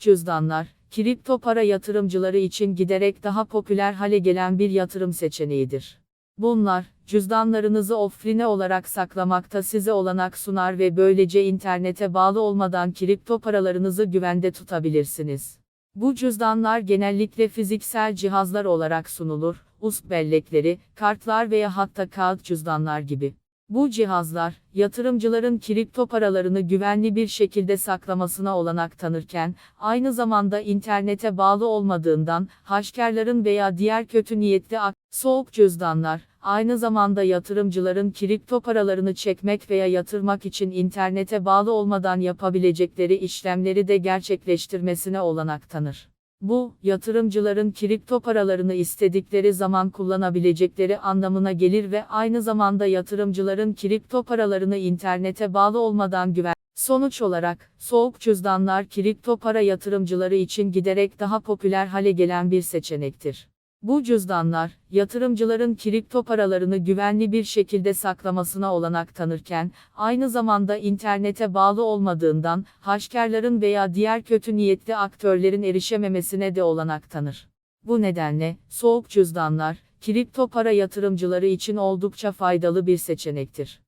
cüzdanlar, kripto para yatırımcıları için giderek daha popüler hale gelen bir yatırım seçeneğidir. Bunlar, cüzdanlarınızı offline olarak saklamakta size olanak sunar ve böylece internete bağlı olmadan kripto paralarınızı güvende tutabilirsiniz. Bu cüzdanlar genellikle fiziksel cihazlar olarak sunulur, USB bellekleri, kartlar veya hatta kağıt cüzdanlar gibi. Bu cihazlar, yatırımcıların kripto paralarını güvenli bir şekilde saklamasına olanak tanırken, aynı zamanda internete bağlı olmadığından, haşkerların veya diğer kötü niyetli soğuk cüzdanlar, aynı zamanda yatırımcıların kripto paralarını çekmek veya yatırmak için internete bağlı olmadan yapabilecekleri işlemleri de gerçekleştirmesine olanak tanır. Bu, yatırımcıların kripto paralarını istedikleri zaman kullanabilecekleri anlamına gelir ve aynı zamanda yatırımcıların kripto paralarını internete bağlı olmadan güven. Sonuç olarak, soğuk cüzdanlar kripto para yatırımcıları için giderek daha popüler hale gelen bir seçenektir. Bu cüzdanlar, yatırımcıların kripto paralarını güvenli bir şekilde saklamasına olanak tanırken, aynı zamanda internete bağlı olmadığından, haşkerların veya diğer kötü niyetli aktörlerin erişememesine de olanak tanır. Bu nedenle, soğuk cüzdanlar, kripto para yatırımcıları için oldukça faydalı bir seçenektir.